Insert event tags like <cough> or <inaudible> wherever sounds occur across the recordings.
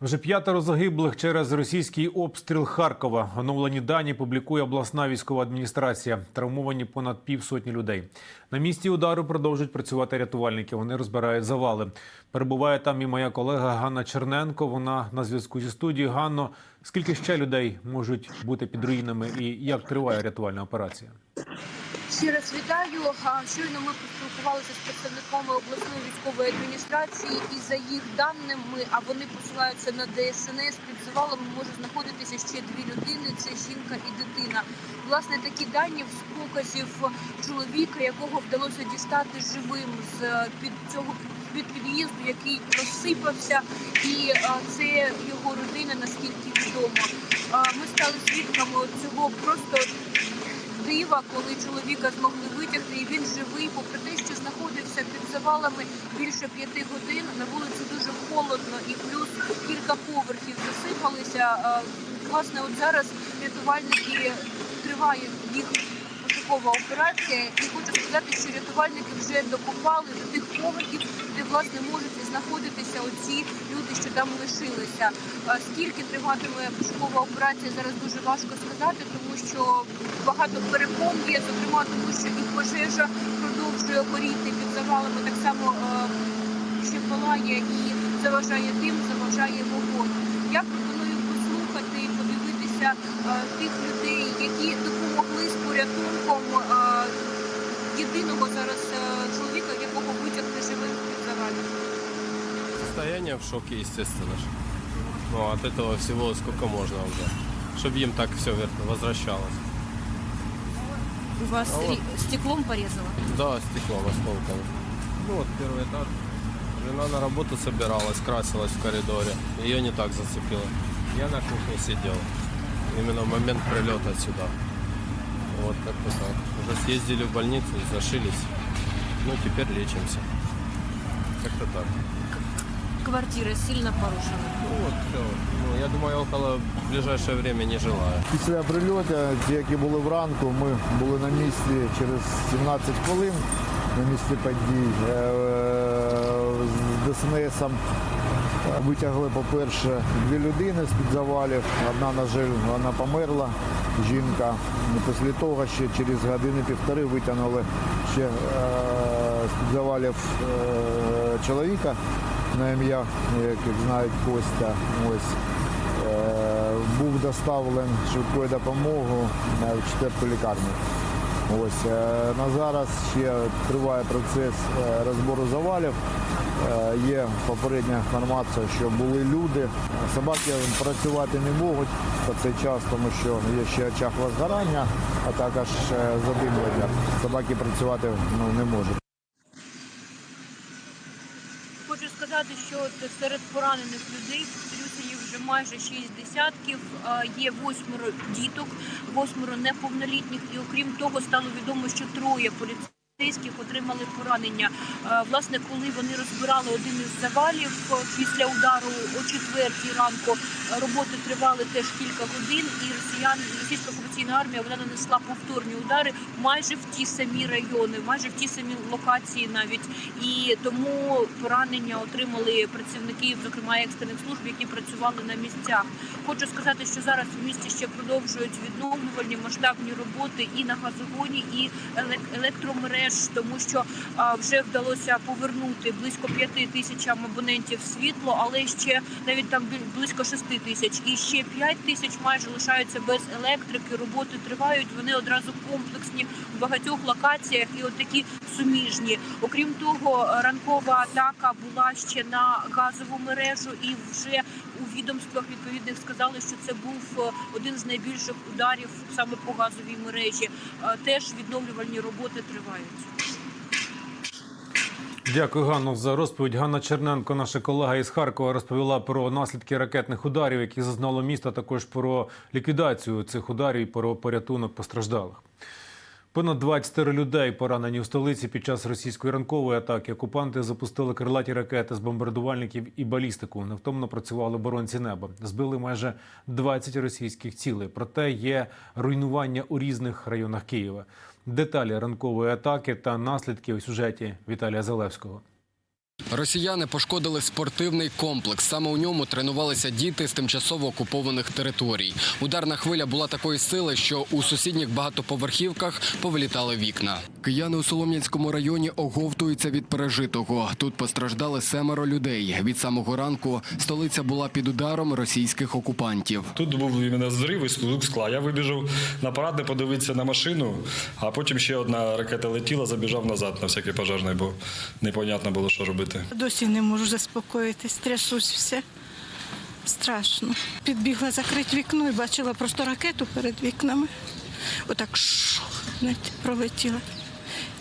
Вже п'ятеро загиблих через російський обстріл Харкова. Оновлені дані публікує обласна військова адміністрація. Травмовані понад півсотні людей. На місці удару продовжують працювати рятувальники. Вони розбирають завали. Перебуває там і моя колега Ганна Черненко. Вона на зв'язку зі студією. Ганно, скільки ще людей можуть бути під руїнами і як триває рятувальна операція? Ще раз вітаю. Щойно ми поспілкувалися з представниками обласної військової адміністрації, і за їх даними, а вони посилаються на ДСНС, під завалами може знаходитися ще дві людини: це жінка і дитина. Власне, такі дані з показів чоловіка, якого вдалося дістати живим з під цього під під'їзду, який розсипався, і це його родина, наскільки відомо. Ми стали свідками цього просто дива, коли чоловіка змогли витягти, і він живий, попри те, що знаходився під завалами більше п'яти годин. На вулиці дуже холодно, і плюс кілька поверхів засипалися. Власне, от зараз рятувальники триває їх пошукова операція, і хочу сказати, що рятувальники вже докопали до тих поверхів, де власне можуть знаходитися оці люди, що там лишилися. Скільки триватиме пошукова операція, зараз дуже важко сказати, тому що багато перепон є, зокрема тому, що і пожежа продовжує горіти під завалами, так само е, ще палає і заважає дим, заважає вогонь. Я пропоную подивитися е, тих людей, які допомогли з порятунком е, єдиного зараз е, чоловіка, якого витягли живим з-під завалів. Состояние в шоке, естественно. же. Ну, от этого всего сколько можно уже. Чтобы им так все возвращалось. У вас А вот. ри- стеклом порезало? Да, стеклом, осколками. Ну вот первый этаж. Жена на работу собиралась, красилась в коридоре. Ее не так зацепило. Я на кухне сидел. Именно в момент прилета сюда. Вот как-то так. Уже съездили в больницу, зашились. Ну, теперь лечимся. Как-то так. Квартира сильно порушена. Ну вот, все. Ну, я думаю, около в ближайшее время не желаю. Після прильоту, ті, які були вранку, ми були на місці через 17 хвилин на місці подій Е, з ДСНСом. Витягли, по-перше, дві людини з-під завалів. Одна, на жаль, вона померла, жінка. Після того ще через години-півтори витягнули ще е, з-під завалів е, чоловіка на ім'я, як знають, Костя. Ось. Е, був доставлений швидкою допомогою в четверту лікарню. Ось е, на зараз ще триває процес е, розбору завалів. Е, Є попередня інформація, що були люди. Собаки працювати не можуть по цей час, тому що є ще очаг возгорання, а також задимлення. Собаки працювати ну, не можуть. Хочу сказати, що серед поранених людей вже майже шість десятків. Е, Є восьмеро діток, восьмеро неповнолітніх, і окрім того, стало відомо, що троє поліцейських отримали поранення. Е, Власне, коли вони розбирали один із завалів е, після удару о четвертій ранку, е, роботи тривали теж кілька годин, і росіян, російська окупаційна армія вона нанесла повторні удари майже в ті самі райони, майже в ті самі локації навіть. І тому поранення отримали працівники, зокрема екстрених служб, які працювали на місцях. Хочу сказати, що зараз в місті ще продовжують відновлювальні масштабні роботи і на газогоні, і елек- електромереж, тому що вже вдалося повернути близько п'яти тисячам абонентів світло, але ще навіть там близько шести тисяч, і ще п'ять тисяч майже лишаються без електрики. Роботи тривають. Вони одразу комплексні в багатьох локаціях і от такі суміжні. Окрім того, ранкова атака була ще на газову мережу, і вже у відомствах відповідних сказали, що це був е, один з найбільших ударів саме по газовій мережі. Е, Теж відновлювальні роботи тривають. Дякую, Ганно, за розповідь. Ганна Черненко, наша колега із Харкова, розповіла про наслідки ракетних ударів, які зазнало місто, а також про ліквідацію цих ударів і про порятунок постраждалих. Понад 20 людей поранені у столиці під час російської ранкової атаки. Окупанти запустили крилаті ракети з бомбардувальників і балістику. Невтомно працювали оборонці неба. Збили майже 20 російських цілей. Проте є руйнування у різних районах Києва. Деталі ранкової атаки та наслідки у сюжеті Віталія Залевського. Росіяни пошкодили спортивний комплекс. Саме у ньому тренувалися діти з тимчасово окупованих територій. Ударна хвиля була такої сили, що у сусідніх багатоповерхівках повилітали вікна. Кияни у Солом'янському районі оговтуються від пережитого. Тут постраждали семеро людей. Від самого ранку столиця була під ударом російських окупантів. Тут був іменно зрив і стук скла. Я вибіжав на парадне подивитися на машину, а потім ще одна ракета летіла, забіжав назад на всякий пожежний, бо непонятно було, що робити. Досі не можу заспокоїтись, трясусь все. Страшно. Підбігла закрити вікно і бачила просто ракету перед вікнами. Отак шух, пролетіла.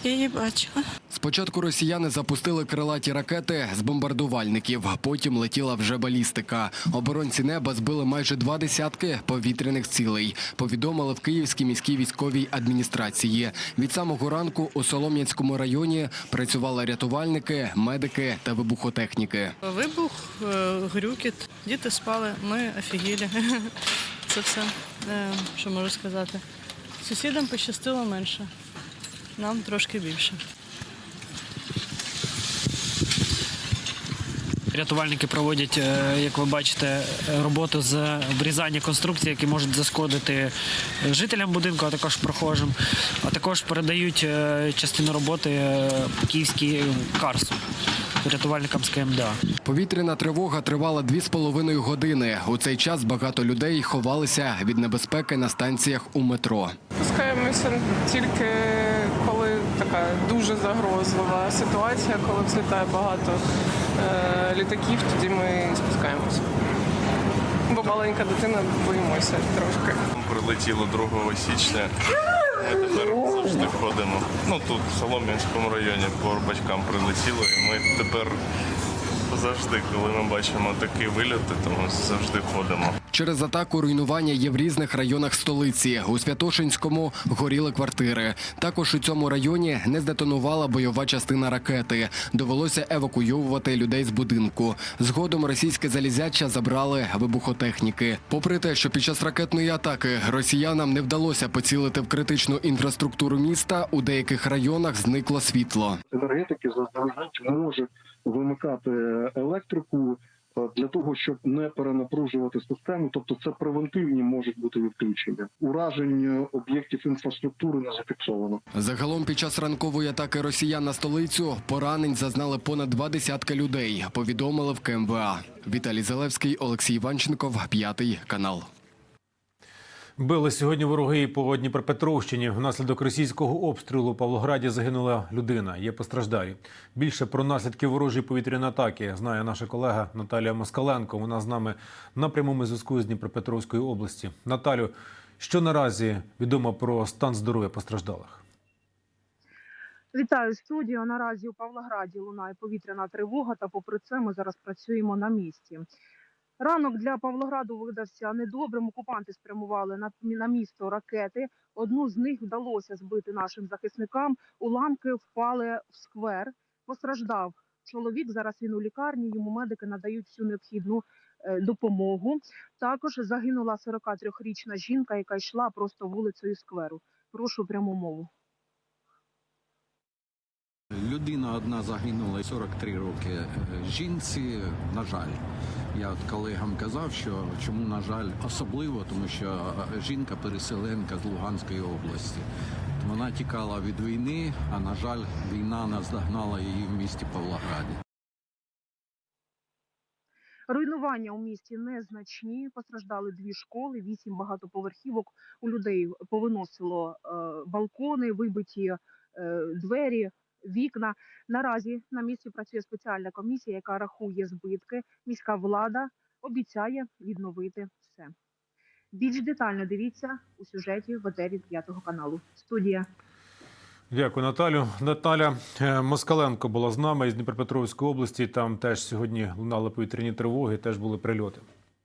Я її бачила. Спочатку росіяни запустили крилаті ракети з бомбардувальників, потім летіла вже балістика. Оборонці неба збили майже два десятки повітряних цілей. Повідомили в Київській міській військовій адміністрації. Від самого ранку у Солом'янському районі працювали рятувальники, медики та вибухотехніки. Вибух, е, грюкіт, діти спали, ми офігілі. <laughs> Це все, е, що можу сказати. Сусідам пощастило менше, нам трошки більше. Рятувальники проводять, е, як ви бачите, роботу з обрізання конструкцій, які можуть зашкодити жителям будинку, а також прохожим. А також передають е, частину роботи е, київській Карсу рятувальникам з КМДА. Повітряна тривога тривала дві з половиною години. У цей час багато людей ховалися від небезпеки на станціях у метро. Спускаємося тільки коли така дуже загрозлива ситуація, коли взлітає багато літаків, тоді ми спускаємося. Бо маленька дитина боїмося трошки. Прилетіло 2 січня. Ми тепер завжди ходимо. Ну тут в Солом'янському районі по батькам прилетіло, і ми тепер завжди, коли ми бачимо такі вильоти, то ми завжди ходимо. Через атаку руйнування є в різних районах столиці. У Святошинському горіли квартири. Також у цьому районі не здетонувала бойова частина ракети. Довелося евакуйовувати людей з будинку. Згодом російське залізяча забрали вибухотехніки. Попри те, що під час ракетної атаки росіянам не вдалося поцілити в критичну інфраструктуру міста, у деяких районах зникло світло. енергетики заздалегідь можуть вимикати електрику для того, щоб не перенапружувати систему. Тобто, це превентивні можуть бути відключення. Уражень об'єктів інфраструктури не зафіксовано. Загалом під час ранкової атаки росіян на столицю поранень зазнали понад два десятка людей. Повідомили в КМВА. Віталій Залевський, Олексій Іванченков, п'ятий канал. Били сьогодні вороги по Дніпропетровщині. Внаслідок російського обстрілу у Павлограді загинула людина. Є постраждалі. Більше про наслідки ворожої повітряної атаки знає наша колега Наталія Москаленко. Вона з нами на прямому зв'язку з Дніпропетровської області. Наталю, що наразі відомо про стан здоров'я постраждалих? Вітаю студію. Наразі у Павлограді лунає повітряна тривога, та попри це ми зараз працюємо на місці. Ранок для Павлограду видався недобрим. Окупанти спрямували на, на місто ракети. Одну з них вдалося збити нашим захисникам. Уламки впали в сквер. Постраждав чоловік. Зараз він у лікарні. Йому медики надають всю необхідну е, допомогу. Також загинула 43-річна жінка, яка йшла просто вулицею скверу. Прошу пряму мову. Людина одна загинула 43 роки. Е, Жінці, на жаль, я от колегам казав, що чому на жаль особливо, тому що е, жінка переселенка з Луганської області. Вона тікала від війни, а на жаль, війна наздогнала її в місті Павлограді. Руйнування у місті незначні. Постраждали дві школи, вісім багатоповерхівок. У людей повиносило е, балкони, вибиті двері, вікна. Наразі на місці працює спеціальна комісія, яка рахує збитки. Міська влада обіцяє відновити все. Більш детально дивіться у сюжеті в етері п'ятого каналу. Студія. Дякую, Наталю. Наталя е, Москаленко була з нами із Дніпропетровської області. Там теж сьогодні лунали повітряні тривоги, теж були прильоти.